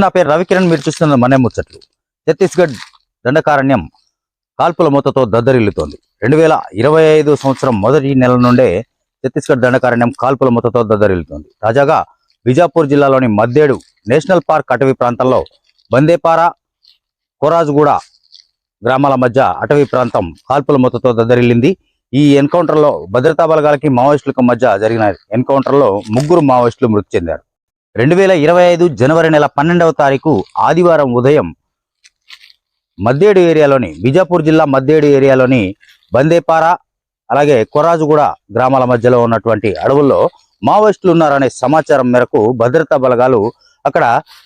నా పేరు రవికిరణ్ మీరు చూస్తున్న మనే ముచ్చట్లు. ఛత్తీస్గఢ్ దండకారణ్యం కాల్పుల మూతతో దద్దరిల్లుతోంది. రెండు వేల ఇరవై ఐదు సంవత్సరం మొదటి నెల నుండే ఛత్తీస్గఢ్ దండకారణ్యం కాల్పుల మూతతో దద్దరిల్లుతోంది. తాజాగా బిజాపూర్ జిల్లాలోని మద్దేడు నేషనల్ పార్క్ అటవీ ప్రాంతంలో బందేపార కోరాజుగూడ గ్రామాల మధ్య అటవీ ప్రాంతం కాల్పుల మూతతో దద్దరిల్లింది. ఈ ఎన్కౌంటర్లో భద్రతా బలగాలకి మావోయిస్టులకు మధ్య జరిగిన ఎన్కౌంటర్లో ముగ్గురు మావోయిస్టులు మృతి చెందారు. రెండు వేల ఇరవై ఐదు జనవరి నెల పన్నెండవ తారీఖు ఆదివారం ఉదయం మద్దేడు ఏరియాలోని బిజాపూర్ జిల్లా మద్దేడు ఏరియాలోని బందేపార అలాగే కొరాజుగూడ గ్రామాల మధ్యలో ఉన్నటువంటి అడవుల్లో మావోయిస్టులు ఉన్నారనే సమాచారం మేరకు భద్రతా బలగాలు అక్కడ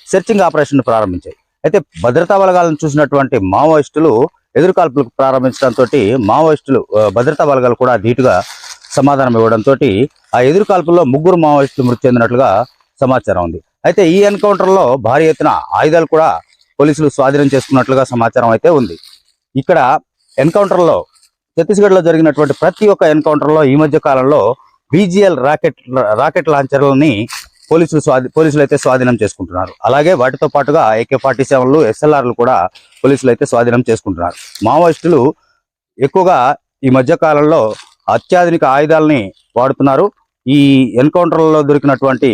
సెర్చింగ్ ఆపరేషన్ ప్రారంభించాయి. అయితే భద్రతా బలగాలను చూసినటువంటి మావోయిస్టులు ఎదురుకాల్పులకు ప్రారంభించడంతో మావోయిస్టులు భద్రతా బలగాలు కూడా ధీటుగా సమాధానం ఇవ్వడంతో ఆ ఎదురుకాల్పుల్లో ముగ్గురు మావోయిస్టులు మృతి చెందినట్లుగా సమాచారం ఉంది. అయితే ఈ ఎన్కౌంటర్లో భారీ ఎత్తున ఆయుధాలు కూడా పోలీసులు స్వాధీనం చేసుకున్నట్లుగా సమాచారం అయితే ఉంది. ఇక్కడ ఎన్కౌంటర్లో లో ఛత్తీస్గఢ్లో జరిగినటువంటి ప్రతి ఒక్క ఎన్కౌంటర్లో ఈ మధ్య కాలంలో బీజీఎల్ రాకెట్ రాకెట్ లాంచర్లని పోలీసులు స్వాధి పోలీసులు అయితే స్వాధీనం చేసుకుంటున్నారు. అలాగే వాటితో పాటుగా ఏకే ఫార్టీ సెవెన్లు ఎస్ఎల్ఆర్లు కూడా పోలీసులు అయితే స్వాధీనం చేసుకుంటున్నారు. మావోయిస్టులు ఎక్కువగా ఈ మధ్య కాలంలో అత్యాధునిక ఆయుధాలని వాడుతున్నారు. ఈ ఎన్కౌంటర్లలో దొరికినటువంటి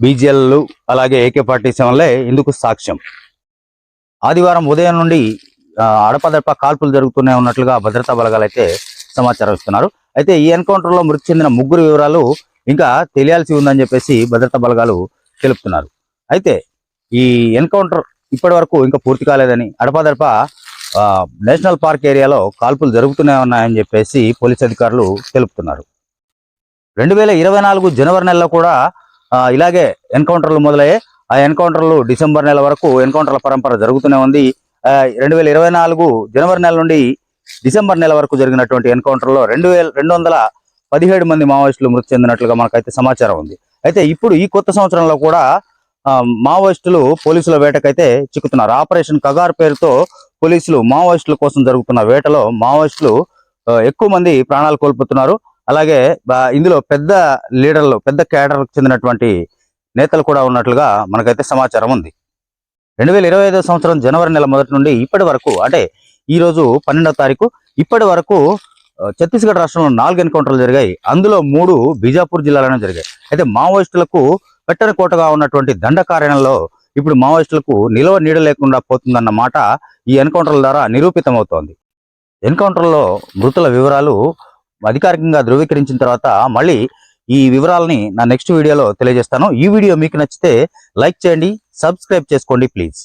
బీజేఎల్లు అలాగే ఏకే పార్టీ వల్లే ఇందుకు సాక్ష్యం. ఆదివారం ఉదయం నుండి అడపదడప కాల్పులు జరుగుతూనే ఉన్నట్లుగా భద్రతా బలగాలు అయితే సమాచారం ఇస్తున్నారు. అయితే ఈ ఎన్కౌంటర్లో మృతి చెందిన ముగ్గురు వివరాలు ఇంకా తెలియాల్సి ఉందని చెప్పేసి భద్రతా బలగాలు తెలుపుతున్నారు. అయితే ఈ ఎన్కౌంటర్ ఇప్పటి వరకు ఇంకా పూర్తి కాలేదని అడపదడప ఆ, నేషనల్ పార్క్ ఏరియాలో కాల్పులు జరుగుతూనే ఉన్నాయని చెప్పేసి పోలీస్ అధికారులు తెలుపుతున్నారు. రెండు వేల ఇరవై నాలుగు జనవరి నెలలో కూడా ఇలాగే ఎన్కౌంటర్లు మొదలయ్యాయి ఆ ఎన్కౌంటర్లు డిసెంబర్ నెల వరకు ఎన్కౌంటర్ల పరంపర జరుగుతూనే ఉంది. రెండు వేల ఇరవై నాలుగు జనవరి నెల నుండి డిసెంబర్ నెల వరకు జరిగినటువంటి ఎన్కౌంటర్లో రెండు వేల రెండు వందల పదిహేడు మంది మావోయిస్టులు మృతి చెందినట్లుగా మనకైతే సమాచారం ఉంది. అయితే ఇప్పుడు ఈ కొత్త సంవత్సరంలో కూడా మావోయిస్టులు పోలీసుల వేటకైతే చిక్కుతున్నారు. ఆపరేషన్ కగార్ పేరుతో పోలీసులు మావోయిస్టుల కోసం జరుగుతున్న వేటలో మావోయిస్టులు ఎక్కువ మంది ప్రాణాలు కోల్పోతున్నారు. అలాగే ఇందులో పెద్ద లీడర్లు పెద్ద కేడర్లకు చెందినటువంటి నేతలు కూడా ఉన్నట్లుగా మనకైతే సమాచారం ఉంది. రెండు వేల ఇరవై ఐదో సంవత్సరం జనవరి నెల మొదటి నుండి ఇప్పటి వరకు అంటే ఈ రోజు పన్నెండవ తారీఖు ఇప్పటి వరకు ఛత్తీస్గఢ్ రాష్ట్రంలో నాలుగు ఎన్కౌంటర్లు జరిగాయి. అందులో మూడు బీజాపూర్ జిల్లాలోనే జరిగాయి. అయితే మావోయిస్టులకు పెట్టని కోటగా ఉన్నటువంటి దండ కార్యాలయంలో ఇప్పుడు మావోయిస్టులకు నిలవ నీడ లేకుండా పోతుందన్న మాట ఈ ఎన్కౌంటర్ల ద్వారా నిరూపితమవుతోంది. ఎన్కౌంటర్లో మృతుల వివరాలు అధికారికంగా ధృవీకరించిన తర్వాత మళ్ళీ ఈ వివరాలని నా నెక్స్ట్ వీడియోలో తెలియజేస్తాను. ఈ వీడియో మీకు నచ్చితే లైక్ చేయండి సబ్స్క్రైబ్ చేసుకోండి ప్లీజ్.